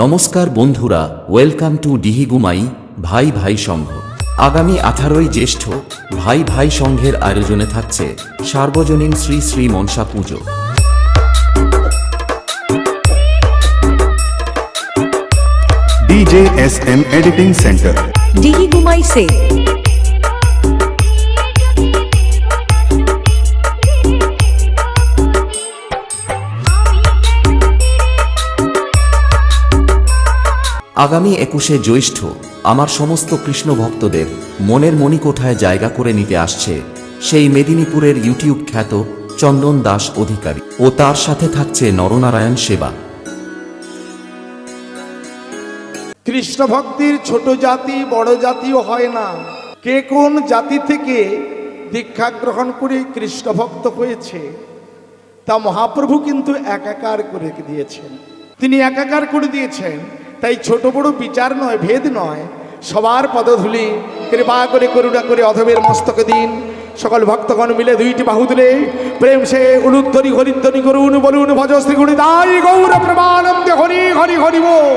নমস্কার বন্ধুরা welcome to ডিহিগুমাই ভাই ভাই সংঘ। আগামী আঠারোই জ্যেষ্ঠ ভাই ভাই সংঘের আয়োজনে থাকছে সার্বজনীন Shri Shri Manasa Puja. DJ S M editing centre. Dihigumai সে আগামী একুশে জ্যৈষ্ঠ আমার সমস্ত কৃষ্ণ ভক্তদের মনের মণিকোঠায় জায়গা করে নিতে আসছে সেই মেদিনীপুরের ইউটিউব খ্যাত চন্দন দাস অধিকারী ও তার সাথে থাকছে নরনারায়ণ সেবা। কৃষ্ণ ভক্তির ছোট জাতি বড় জাতিও হয় না। কে কোন জাতি থেকে দীক্ষা গ্রহণ করে কৃষ্ণ ভক্ত হয়েছে, তা মহাপ্রভু কিন্তু একাকার করে দিয়েছেন। তিনি একাকার করে দিয়েছেন। তাই ছোট বড় বিচার নয়, ভেদ নয়। সবার পদধুলি, কৃপা করে, করুণা করে অধবের মস্তকে দিন। সকল ভক্তগণ মিলে দুইটি বাহু দিলে প্রেম সে উলুধ্বনি, হরিধ্বনি করুন, বলুন, ভজ শ্রী গুণিদাই গৌর প্রমানন্দে হরি হরি হরি বল।